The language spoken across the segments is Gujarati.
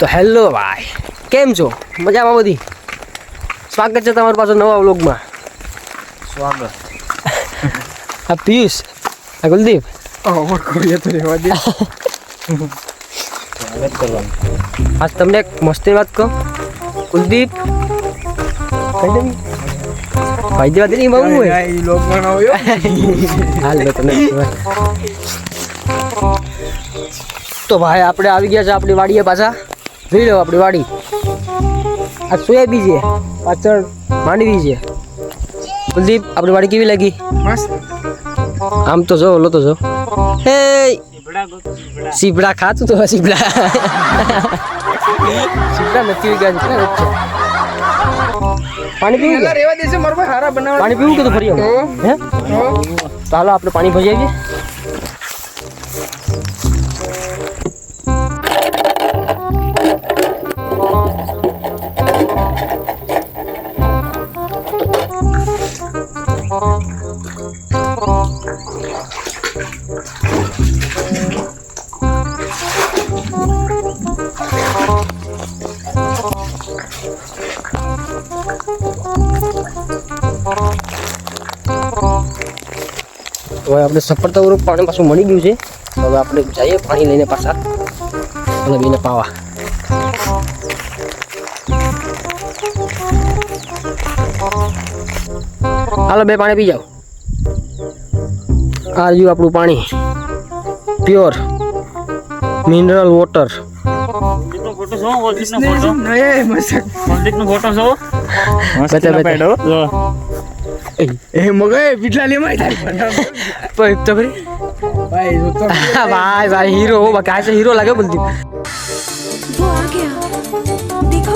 તો હેલો ભાઈ. કેમ છો? મજામાં બધી? સ્વાગત છે તમારું પાછું નવા વ્લોગમાં સ્વાગત. આ પિયુષ આ કુલદીપ. આજ તમને એક મસ્તી વાત કહું. કુલદીપ કહી દેવી કહી દેવા દે નહીં બહુ હોય. હાલ તમને તો ભાઈ આપણે આવી ગયા છે આપણી વાડીએ પાછા. જોઈ લો આપણી વાડી. આ સોયાબી છે પાછળ માંડવી છે. કુલદીપ આપણી વાડી કેવી લાગી? આમ તો જો લો તો જો. હે! સીબડા ખાતું તો સીબડા સીબડા નથી ગયા છે? પાણી પીવું? પાણી પીવું કે તો ફરી હે. તો હાલો આપણે પાણી ભરી આવીએ. તો હવે આપણે સફળતાપૂર્વક પાણી પાછું મળી ગયું છે. હવે આપણે જઈએ પાણી લઈને પાછા અને બેને પાવા. હાલો બે પાણી પી જાઓ. આ રહ્યું આપણું પાણી. Pure mineral water photo photo મલ્લિકનો photo જો બતા, બતા. પાડ્યો જો તો એક તો ખરી ભાઈ ભાઈ હીરો કાય છે હીરો લાગે બોલતી वो आ गया देखो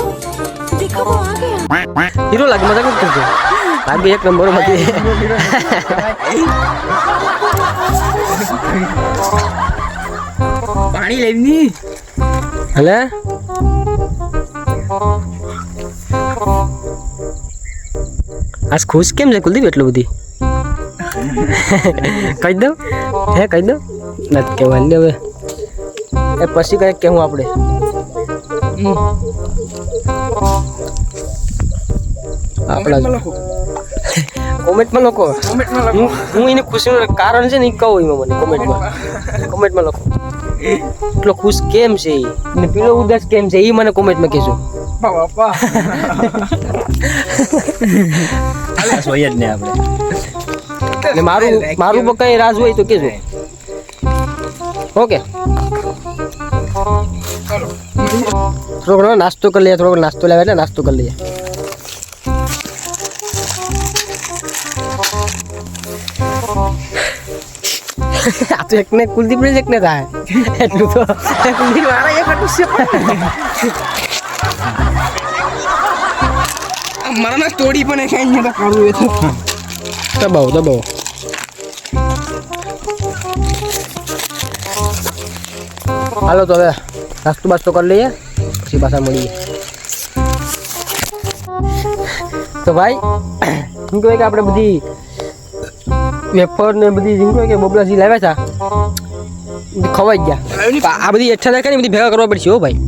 देखो वो आ गया હીરો લાગે મજા કેમ કરતો લાગે એક નંબર માંથી પાણી લેવી હલે આજ ખુશ કેમ છે કુલદીપ? એટલું બધી? કહી દઉં? હે કહી દઉં? નથી કહેવાનું હવે. એ પછી કંઈક કહેવું આપણે. આપણા કોમેન્ટમાં લખો. હું હું એને ખુશીનું કારણ છે ને એ કહું એમાં મને કોમેન્ટમાં. કોમેન્ટમાં લખો. એટલો ખુશ કેમ છે એ ને પેલો ઉદાસ કેમ છે એ મને કોમેન્ટમાં કહેજો. જોઈએ જ ને આપણે મારું મારું પણ કઈ રાજ હોય તો કેજો ઓકે થોડો ઘણો નાસ્તો કરી લઈએ થોડો નાસ્તો લેવા એટલે નાસ્તો કરી લઈએ આ તો એકને કુલદીપ ને જ એકને થાય એટલું તો કુલદીપ મારા એક હતું છે મારા ના તોડી પણ કઈ ને કાઢું એ તો. દબાવો દબાવો. હાલો તો હવે નાસ્તો બાસ્તો કરી લઈએ પછી પાછા મળીએ. તો ભાઈ શું કહેવાય કે આપણે બધી વેફર ને બધી શું કહેવાય કે બબલાસી લાવ્યા હતા ખવાઈ ગયા. આ- બધી એઠા નાખે ને બધી ભેગા કરવા પડશે હો ભાઈ.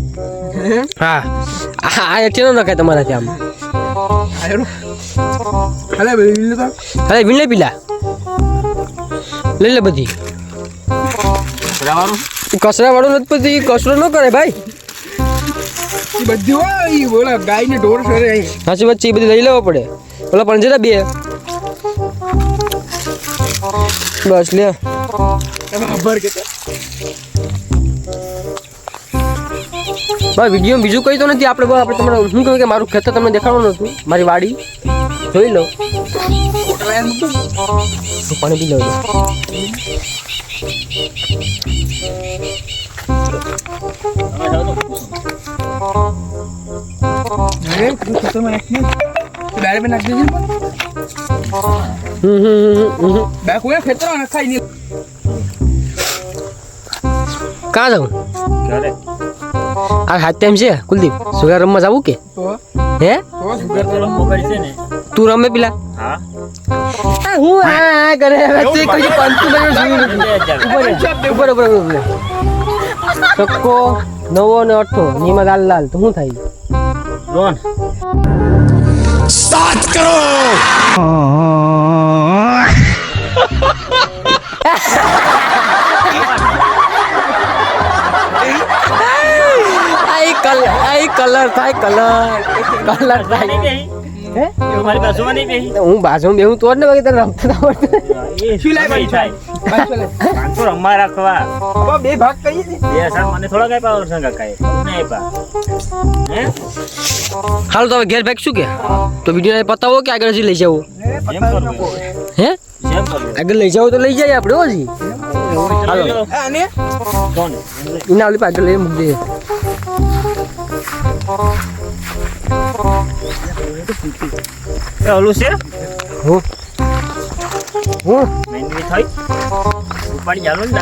હા? આ એઠે ન નખાય તમારા આમ. અલે બેલી તો પીલા. લઈ લે બધી. કચરા વાળું નથી પછી કચરો ન કરે ભાઈ. બધી હોય બોલા ગાય ને ઢોર ફેરે સાચી વાત છે એ બધી લઈ લેવો પડે. ઓલા પણ જરા બે. બસ લે ખબર કે ભાઈ વીડિયો બીજું કઈ તો નથી. આપણે આપણે તમને શું કહ્યું કે મારું ખેતર તમને દેખાડવાનું હતું. મારી વાડી. જોઈ લો. પાણી પી લઉં કાં જાઉં? ક્યારે? આ હાથ ટાઈમ છે કુલદીપ? સુગર રમવા જવું કે? તો? હે? તો? સુગર પેલો છે ને. તું રમે પેલા? હા. આ હું આ કરે? હવે તું કોઈ પંતુ. ઉપર ઉપર ઉપર ઉપર છક્કો નવો ને અઠ્ઠો નિમા લાલ લાલ. તો શું થાય? રોન આઈ કલર આઈ કલર થાય કલર. કલર થાય. હે? મારી બાજુમાં બેહી? તો જ ને બાકી તને રમતા આવડતું. શું થાય રમવા રાખવા. બે ભાગ કરીએ બે સાલ મને થોડા કઈ પાવર છે કાકા નહીં પા હે? તો હવે ઘેર ફેંક શું કે? તો વીડિયો પતાવો કે આગળ હજી લઈ જવું. હે? આગળ લઈ જાવ તો લઈ જાય આપણે હજી. હાલો. ઓલી પાછળ લઈ મૂકી દઈએ એ ઓલું છે? હું. હું. મહેંદી થઈ. ઉપાડી જાલો ને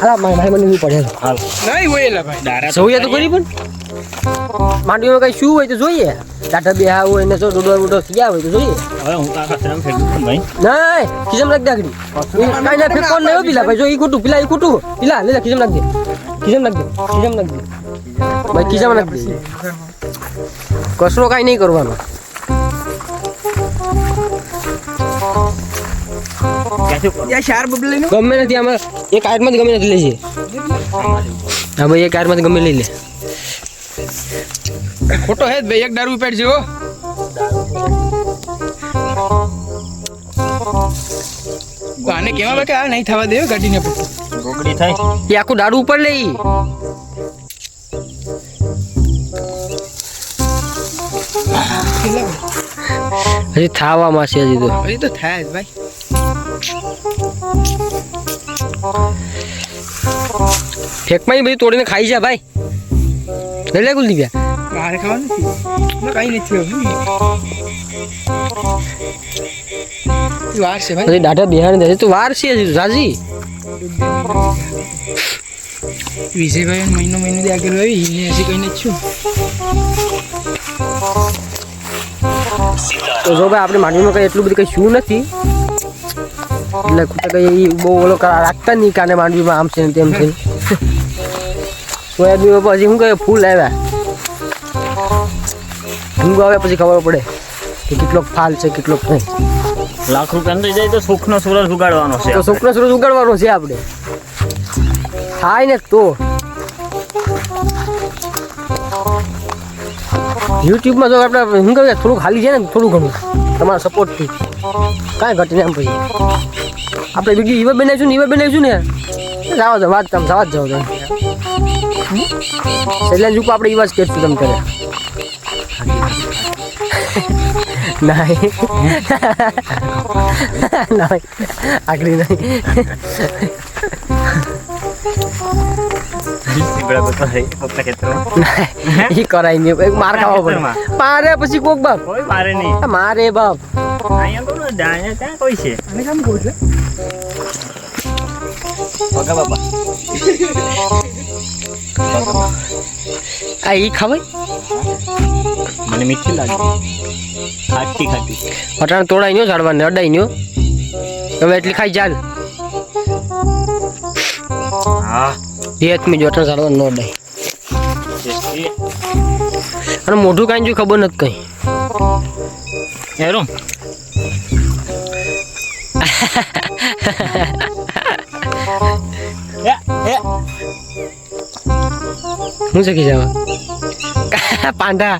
હાલા મારા ભાઈ મને નહીં પડે. હાલ. નહીં હોય એલા ભાઈ. દારા જોઈએ તો કરી પણ. માંડવીમાં કઈ શું હોય તો જોઈએ. ટાટા બે હોય ને તો ડોડો ડોડો ગયા હોય તો જોઈએ. હવે હું કા શ્રમ ફેંકું છું ભાઈ. ના ખીસમ લાગ દાગડી કાઈ ના ફેંકો નહીં હો પેલા. ભાઈ જો ઈ કુટુ પેલા ઈ કુટુ પેલા લે લે ખીસમ લાગ દે. ખીસમ લાગ દે. ખીસમ લાગ દે. ભાઈ ખીસમ લાગ દે કસરો કાંઈ નહીં કરવાનો. ગમે નથી આમાં. એક આયટમાંથી ગમે નથી લેજે હા ભાઈ એક આયટમાંથી ગમે લઈ લે. ખોટો હે જ ભાઈ એક દારૂ પેટ જેવો આને કેવા બેઠા આ નહીં થવા દે ગાડીને ગોગડી થાય. એ આખું દારૂ ઉપર લઈ. હજી થાવામાં છે હજી તો. હજી તો થાય જ ભાઈ. ફેંકમાં બધી તોડીને ખાઈ જા ભાઈ. લઈ લે કુલદીપ્યા બહાર ખાવાનું કઈ નથી વાર છે ભાઈ. દાઢા બિહાર તું વાર છે હજી રાજી. વિજયભાઈ મહિનો મહિનો દે આગળ આવી. એને હજી કઈ જ છું તો જો ભાઈ આપણે માંડવીમાં કંઈ એટલું બધું કંઈ શું નથી. એટલે ખોટા કંઈ બહુ ઓલો રાખતા નહીં કાને માંડવીમાં આમ છે ને તેમ છે. સોયાબીન પછી શું કહે ફૂલ આવ્યા. ઊંઘ આવે પછી ખબર પડે કે કેટલો ફાલ છે કેટલો નહીં લાખ રૂપિયા થઈ જાય તો સુખનો સૂરજ ઉગાડવાનો છે તો સુખનો સૂરજ ઉગાડવાનો છે આપણે. થાય ને તો. યુટ્યુબમાં જો આપણે શું કહે થોડું ખાલી છે ને, થોડું ઘણું. તમારા સપોર્ટથી કાંઈ ઘટે એમ પછી. આપણે વીડિયો ઈવે બનાવીશું ને, એવા બનાવીશું ને. જાવ તો વાત તમે જવા જ જાવ તમે એટલે જુકો આપણે ઈવા જ કહેશું તમે ત્યારે. નહીં. નહીં. આગળ નહીં. ઈ કરાય નહીં એક માર ખાવા પડે મારે પછી કોક બાપ કોઈ મારે નહીં આ મારે બાપ અહીંયા તો ને, અહીંયા ત્યાં કોઈ છે અને કામ કહું છું પગા બાપા આ ઈ ખવાય મને મીઠી લાગે ખાટી ખાટી અટાણે તોડાઈ ન્યો ઝાડવાને અડાઈ ન્યો હવે એટલી ખાઈ ચાલ હા બે હાથમી સારવાર ન અડાય અને મોઢું કાંઈ જો ખબર નથી કઈ. એરું. હું શીખી જવા પાંડા.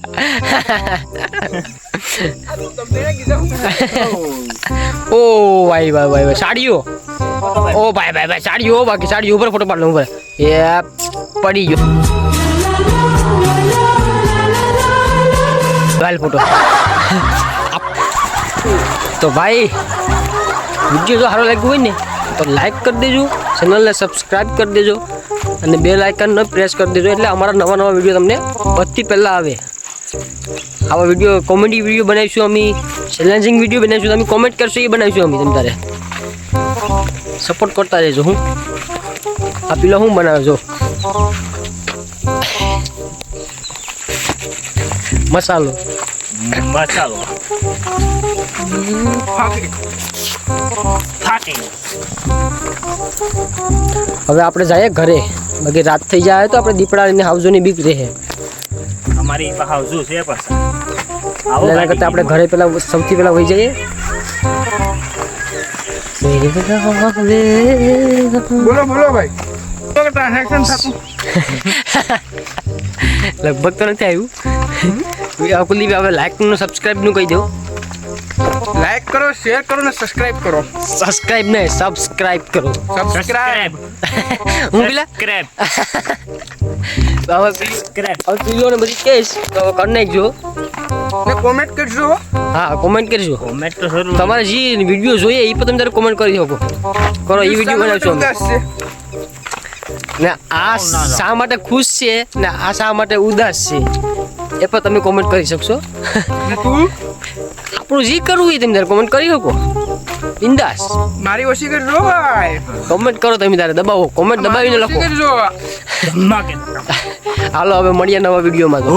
ઓ ભાઈ ભાઈ ભાઈ સાડીઓ. ઓ ભાઈ ભાઈ ભાઈ સાડીઓ બાકી સાડી ઉપર ફોટો પાડ લઉં ઉપર એ પડી ગયો. વાલ ફોટો તો ભાઈ, વીડિયો જો સારો લાગ્યો હોય ને, તો લાઈક કરી દેજો ચેનલને સબસ્ક્રાઈબ કરી દેજો, અને બે લાઇકન પ્રેસ કરી દેજો, એટલે અમારા નવા નવા વીડિયો તમને બધી પહેલાં આવે. આવા વીડિયો કોમેડી વીડિયો બનાવીશું અમે ચેલેન્જિંગ વીડિયો બનાવીશું, તમે કોમેન્ટ કરશો એ બનાવીશું અમે, તમે તારે. સપોર્ટ કરતા રહેજો હું. આ પેલો હું બનાવજો? મસાલો. મસાલો. હવે આપણે જઈએ ઘરે. બાકી રાત થઈ જાય તો આપણે દીપડાની હાવજોની બીક રહે. અમારી શું છે પાછા આવો એના કરતા આપણે ઘરે પેલા સૌથી પહેલા વહી જઈએ. બોલો બોલો ભાઈ. ટ્રાન્ઝેક્શન થતું. લગભગ તો નથી આવ્યું. કુલદીપ હવે લાઈકનું સબસ્ક્રાઇબનું કહી દો લાઈક કરો શેર કરો ને સબસ્ક્રાઇબ કરો. સબસ્ક્રાઇબ ને સબસ્ક્રાઇબ કરો. સબસ્ક્રાઇબ હું પેલા? સબસ્ક્રાઇબ હવે સબસ્ક્રાઇબ હવે પીલો ને બધી કેસ તો કરી નાખજો. ને કોમેન્ટ કરજો હા. કોમેન્ટ કરજો. કોમેન્ટ તો જરૂર. તમારે જે વીડિયો જોઈએ એ પણ તમે તારે કોમેન્ટ કરી શકો. કરો એ વીડિયો બનાવશો ઉદાસ છે? ને આ શા માટે ખુશ છે ને આ શા માટે ઉદાસ છે એ પણ તમે કોમેન્ટ કરી શકશો. આપણું જે કરવું એ તમે તારે કોમેન્ટ કરી શકો. બિંદાસ. મારી ઓછી કરજો ભાઈ. કોમેન્ટ કરો તમે તારે દબાવો. કોમેન્ટ દબાવીને લખો. કરજો. ધમાકે હાલો હવે મળીએ નવા વિડીયોમાં તો.